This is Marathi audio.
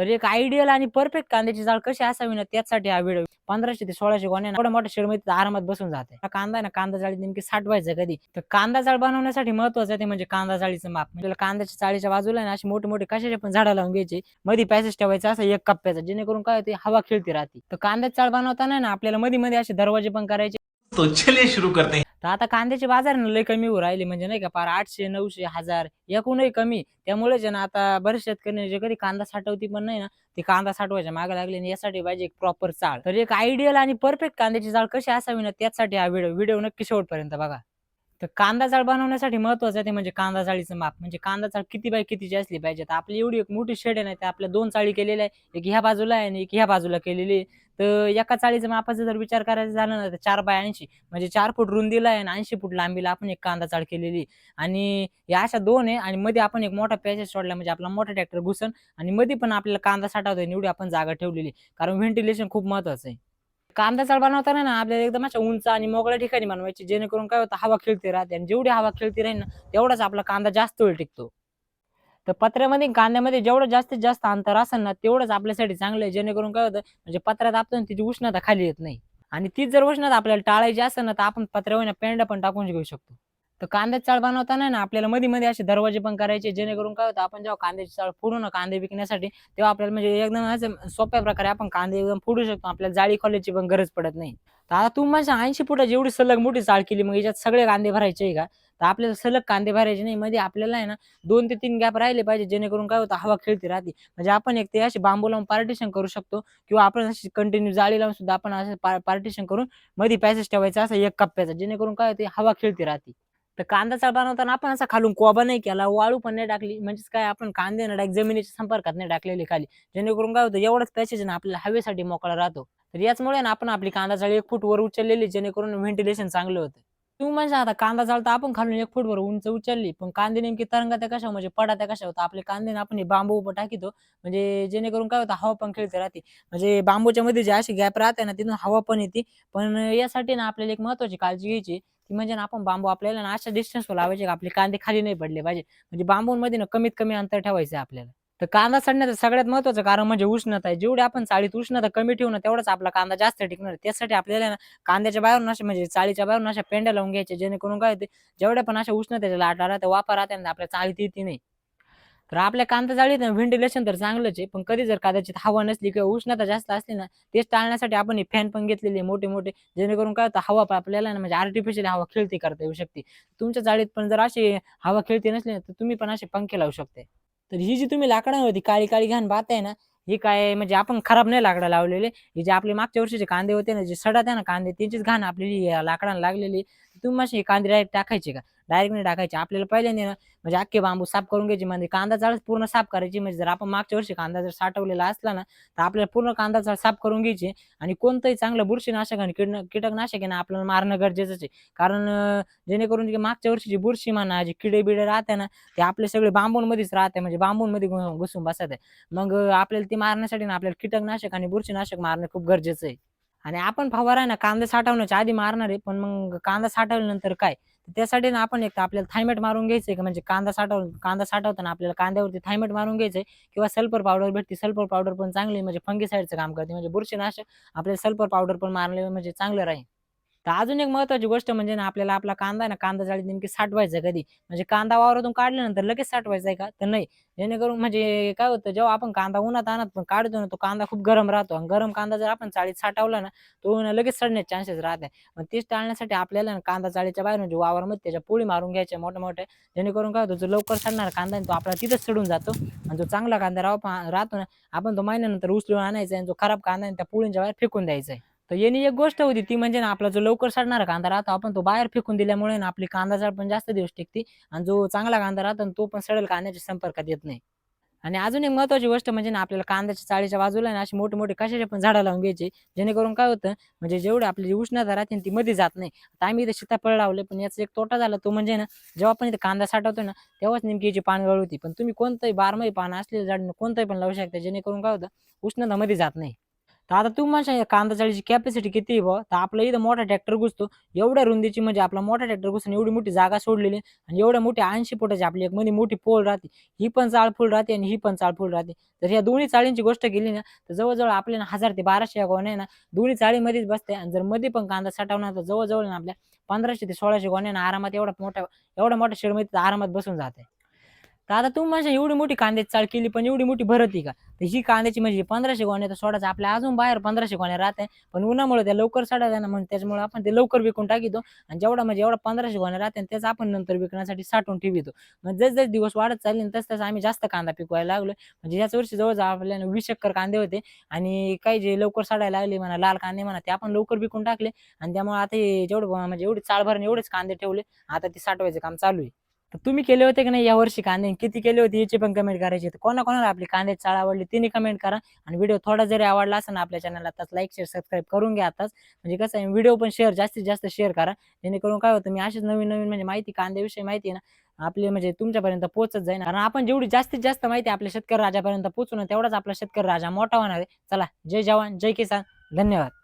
तर एक आयडियल आणि परफेक्ट कांद्याची जाळ कशी असावी ना त्यासाठी हा व्हिडिओ पंधराशे ते सोळाशे गोण्या एवढ्या मोठ्या शेडमध्ये आरामात बसून जाते. कांदा आहे ना कांदा जाळी नेमकी साठवायचं कधी? तर कांदा जाळ बनवण्यासाठी महत्वाचं आहे ते म्हणजे कांदा जाळीचं माप. म्हणजे कांद्याच्या चाळीच्या बाजूला ना अशी मोठे मोठे कशाचे पण झाडं लावून घ्यायचे. मध्ये पॅसेज ठेवायचा असं एक कप्प्याचा जेणेकरून काय होते हवा खेळती राहते. तर कांद्याची चाळ बनवताना ना आपल्याला मध्ये मध्ये असे दरवाजे पण करायचे. तो चलिए शुरू करते तर आता कांद्याचे बाजार ना लय कमी होऊ राहिले. म्हणजे नाही का पार आठशे नऊशे हजार एकूणही कमी. त्यामुळे जे ना आता बरेच शेतकरी जे कधी कांदा साठवती पण नाही ना ते कांदा साठवायच्या मागे लागले आणि यासाठी पाहिजे एक प्रॉपर चाळ. तर एक आयडियल आणि परफेक्ट कांद्याची जाळ कशी असावी ना त्यासाठी हा व्हिडिओ व्हिडिओ नक्की शेवटपर्यंत बघा. तर कांदा जाळ बनवण्यासाठी महत्वाचं ते म्हणजे कांदा जाळीचं माप. म्हणजे कांदा जाळ किती बाय कितीची असली पाहिजे. तर आपली एवढी एक मोठी शेड आहे ना ते आपल्या दोन चाळी केलेल्या आहे. एक ह्या बाजूला आहे आणि एक ह्या बाजूला केलेली आहे. तर एका चाळीचं मापाचा जर विचार करायचा झाला ना तर चार बाय ऐंशी. म्हणजे चार फूट रुंदीला आहे आणि ऐंशी फूट लांबीला आपण एक कांदा चाळ केलेली आणि या अशा दोन आहे आणि मध्ये आपण एक मोठा पॅसेज सोडला म्हणजे आपला मोठा ट्रॅक्टर घुसन आणि मध्ये पण आपल्याला कांदा साठवतो एवढी आपण जागा ठेवलेली कारण व्हेंटिलेशन खूप महत्वाचं आहे. कांदा चाळ बनवताना ना आपल्याला एकदम अशा उंच आणि मोकळ्या ठिकाणी बनवायची जेणेकरून काय होतं हवा खेळती राहते आणि जेवढी हवा खेळती राहील ना तेवढाच आपला कांदा जास्त वेळ टिकतो. तर पत्र्यामध्ये कांद्यामध्ये जेवढं जास्तीत जास्त अंतर असेल ना तेवढंच आपल्यासाठी चांगलं आहे जेणेकरून काय होतं म्हणजे पत्र्यात आपण तिची उष्णता खाली येत नाही. आणि तीच जर उष्णता आपल्याला टाळायची असेल ना तर आपण पत्र्यावर पेंडा पण टाकून घेऊ शकतो. तर कांद्याची चाळ बनवताना ना आपल्याला मध्ये मध्ये असे दरवाजे पण करायचे जेणेकरून काय होतं आपण जेव्हा कांद्याची चाळ फोडू ना कांदे विकण्यासाठी तेव्हा आपल्याला म्हणजे एकदम असं सोप्या प्रकारे आपण कांदे एकदम फोडू शकतो. आपल्याला जाळी खोल्याची पण गरज पडत नाही. तर आता तू माझ्या ऐंशी फुटाची एवढी सलग मोठी चाळ केली मग याच्यात सगळे कांदे भरायचे आहे का? तर आपल्याला सलग कांदे भरायचे नाही मध्ये आपल्याला आहे ना दोन ते तीन गॅप राहिले पाहिजे जेणेकरून काय होतं हवा खेळती राहते. म्हणजे आपण एक ते असे बांबू लावून पार्टिशन करू शकतो किंवा आपण अशी कंटिन्यू जाळी लावून सुद्धा आपण असं पार्टिशन करून मध्ये पॅसेज ठेवायचा असं एक कप्प्याचा जेणेकरून काय होते हवा खेळती राहते. तर कांदा चाळ बनवताना आपण असा खालून कोबा नाही केला वाळू पण नाही टाकली म्हणजेच काय आपण कांदे ना डायरेक्ट जमिनीच्या संपर्कात नाही टाकलेले खाली. जेणेकरून काय होतं एवढंच पॅसेज ना आपल्याला हवेसाठी मोकळा राहतो. तर याचमुळे ना आपण आपली कांदा चाळ एक फूट वर उचललेली जेणेकरून व्हेंटिलेशन चांगलं होतं. तू म्हणजे आता कांदा चालता आपण खालून एक फूट वर उंच उचलली पण कांदे नेमकी तरंगा त्या कशा म्हणजे पडा त्या कशा होता? आपले कांदे ना आपण हे बांबू उभं टाकितो म्हणजे जेणेकरून काय होतं हवा पण खेळते राहते. म्हणजे बांबूच्या मध्ये जे अशी गॅप राहते ना तिथून हवा पण येते. पण यासाठी ना आपल्याला एक महत्वाची काळजी घ्यायची की म्हणजे ना आपण बांबू आपल्याला ना अशा डिस्टन्सवर लावायचे का आपले कांदे खाली नाही पडले पाहिजे. म्हणजे बांबूंमध्ये ना कमीत कमी अंतर ठेवायचं आपल्याला. तर कांदा सडण्याचं सगळ्यात महत्वाचं कारण म्हणजे उष्णता आहे. जेवढी आपण चाळीत उष्णता कमी ठेवू ना तेवढाच आपला कांदा जास्त टिकणार त्यासाठी आपल्याला ना कांद्याच्या बाहेरून असे म्हणजे चाळीच्या बाहेरून अशा पेंड्या लावून घ्यायच्या जेणेकरून काय होते जेवढ्या पण अशा उष्णतेच्या लाटा राहते वापर राहते ना आपल्या चाळीत येते नाही. तर आपल्या कांदा जाळीत व्हेंटिलेशन तर चांगलंच आहे. पण कधी जर कदाचित हवा नसली किंवा उष्णता जास्त असली ना तेच टाळण्यासाठी आपण हे फॅन पण घेतलेले मोठे मोठे जेणेकरून काय होतं हवा आपल्याला ना म्हणजे आर्टिफिशियल हवा खेळती करता येऊ शकते. तुमच्या जाळीत पण जर अशी हवा खेळती नसली ना तर तुम्ही पण असे पंखे लावू शकते. तर ही जी तुम्ही लाकडावरती काळी काळी घाण बात आहे ना ही काय म्हणजे आपण खराब नाही लाकडं लावलेले. हे जे आपले मागच्या वर्षीचे कांदे होते ना जे सडात आहे ना कांदे त्यांचीच घाण आपली लाकडांना लागलेली तुम्ही अशी कांदे डायरेक्ट टाकायचे का? डायरेक्ट नाही टाकायचे. आपल्याला पहिल्यांदा ना म्हणजे अख्खे बांबू साफ करून घ्यायचे. म्हणजे कांदा चाळ पूर्ण साफ करायची. म्हणजे जर आपण मागच्या वर्षी कांदा जर साठवलेला असला ना तर आपल्याला पूर्ण कांदा चाळ साफ करून घ्यायची आणि कोणतंही चांगलं बुरशीनाशक आणि किड कीटकनाशक आहे ना आपल्याला मारणं गरजेचं आहे. कारण जेणेकरून की मागच्या वर्षीची बुरशी म्हणा जी किडे बिडे राहते ना ते आपले सगळे बांबूंमध्येच राहते. म्हणजे बांबूंमध्ये घुसून बसत आहे. मग आपल्याला ते मारण्यासाठी ना आपल्याला कीटकनाशक आणि बुरशीनाशक मारणं खूप गरजेचं आहे. आणि आपण फवारा ना कांदा साठवण्याच्या आधी मारणार आहे पण मग कांदा साठवल्यानंतर काय? तर त्यासाठी ना आपण एक तर आपल्याला थायमेट मारून घ्यायचंय का? म्हणजे कांदा साठव कांदा साठवताना आपल्याला कांद्यावरती थायमेट मारून घ्यायचंय किंवा सल्फर पावडर भेटते सल्फर पावडर पण चांगली आहे, म्हणजे फंगीसाईडचं काम करते म्हणजे बुरशीनाशक आपल्याला सल्फर पावडर पण मारले म्हणजे चांगलं राहील. तर अजून एक महत्वाची गोष्ट म्हणजे ना आपल्याला आपला कांदा ना कांदा जाळी नेमकी साठवायचा कधी. म्हणजे कांदा वावरातून काढल्यानंतर लगेच साठवायचा आहे का? तर नाही. जेणेकरून म्हणजे काय होतं जेव्हा आपण कांदा उन्हात आणत पण काढतो ना तो कांदा खूप गरम राहतो. आणि गरम कांदा जर आपण चाळीत साठवला ना तो ना लगेच सडण्याचे चान्सेस राहते. मग तेच टाळण्यासाठी आपल्याला ना कांदा चाळीच्या बाहेर म्हणजे वावरामध्ये त्याच्या पोळी मारून घ्यायच्या मोठ्या मोठ्या. जेणेकरून काय होतं जो लवकर सडणारा कांदा आहे तो आपला तिथंच सडून जातो. आणि जो चांगला कांदा राव राहतो ना आपण तो महिन्यानंतर उचलून आणायचा आणि जो खराब कांदा आहे त्या पोळींच्या बाहेर फेकून द्यायचा आहे. तर याने एक गोष्ट होती ती म्हणजे ना आपला जो लवकर सडणारा कांदा राहतो आपण तो बाहेर फेकून दिल्यामुळे ना आपली कांदा जाळ पण जास्त दिवस टिकते आणि जो चांगला कांदा राहतो तो पण सडेल कांद्याच्या संपर्कात येत नाही. आणि अजून एक महत्वाची गोष्ट म्हणजे ना आपल्याला कांद्याच्या चाळीच्या बाजूला ना अशी मोठे मोठे कशाचे पण झाडं लावून घ्यायचे जेणेकरून काय होतं म्हणजे जेवढी आपली उष्णता राहते ना ती मध्ये जात नाही. आता आम्ही इथे सीताफळ लावले पण याचा एक तोटा झाला तो म्हणजे ना जेव्हा आपण इथे कांदा साठवतो ना तेव्हाच नेमकीची पानगळ होती. पण तुम्ही कोणतंही बारमाही पान असलेलं झाड कोणतंही पण लावू शकता जेणेकरून काय होतं उष्णता मध्ये जात नाही. तर आता तू म्हणशा या कांदा चाळीची कॅपॅसिटी किती आहे बुवा तर आपला इथं मोठा ट्रॅक्टर घुसतो. एवढ्या रुंदीची म्हणजे आपला मोठा ट्रॅक्टर घुसून एवढी मोठी जागा सोडलेली आणि एवढ्या मोठी ऐंशी फुटाची आपली एक मध्ये मोठी पोल राहते. ही पण चाळ फुल राहते आणि ही पण चाळ फुल राहते. तर या दोन्ही चाळींची गोष्ट केली ना तर जवळजवळ आपल्याला हजार ते बाराशे या गोण्या आहे ना दोन्ही चाळीमध्येच बसते आणि जर मध्ये पण कांदा साठवणार तर जवळजवळ ना आपल्या पंधराशे ते सोळाशे गोण्या ना आरामात एवढा मोठा एवढा मोठ्या शेडमध्ये आरामात बसून जाते. तर आता तू माझ्या एवढी मोठी कांद्याची चाळ केली पण एवढी मोठी भरती का? तर ही कांद्याची म्हणजे पंधराशे गोण्या तर सोडायचं आपल्या अजून बाहेर पंधराशे गोण्या राहते. पण उन्हामुळे त्या लवकर सडायला ना म्हणजे त्याच्यामुळे आपण ते लवकर विकून टाकितो. आणि जेवढा म्हणजे एवढा पंधराशे गोण्या राहते त्याच आपण नंतर विकण्यासाठी साठवून ठेवितो. मग जस जस दिवस वाढत चालले तस तसं आम्ही जास्त कांदा पिकवायला लागलो म्हणजे याच वर्षी जवळजवळ आपल्याला वीस एकर कांदे होते. आणि काही जे लवकर साडायला लागले म्हणा लाल कांदे म्हणा ते आपण लवकर विकून टाकले. आणि त्यामुळे आता हे जेवढं म्हणजे एवढी चाळ भरणे एवढेच कांदे ठेवले. आता ते साठवायचं काम चालू आहे. तर तुम्ही केले होते की नाही या वर्षी कांदे? आणि किती केले होते याची पण कमेंट करायची तर कोणाकोणाला आपली कांद्याची चाळ आवडली तिने कमेंट करा. आणि व्हिडिओ थोडा जरी आवडला असेल ना आपल्या चॅनलला तर लाईक शेअर सबस्क्राईब करून घ्या आताच. म्हणजे कसं आहे व्हिडिओ पण शेअर जास्तीत जास्त शेअर करा. जेणेकरून काय होतं मी अशीच नवीन नवीन म्हणजे माहिती कांद्याविषयी माहिती आहे ना आपली म्हणजे तुमच्यापर्यंत पोहोचत जाईल कारण आपण जेवढी जास्तीत जास्त माहिती आपल्या शेतकरी राजापर्यंत पोहोचू ना तेवढाच आपला शेतकरी राजा मोठा होणार आहे. चला जय जवान जय किसान. धन्यवाद.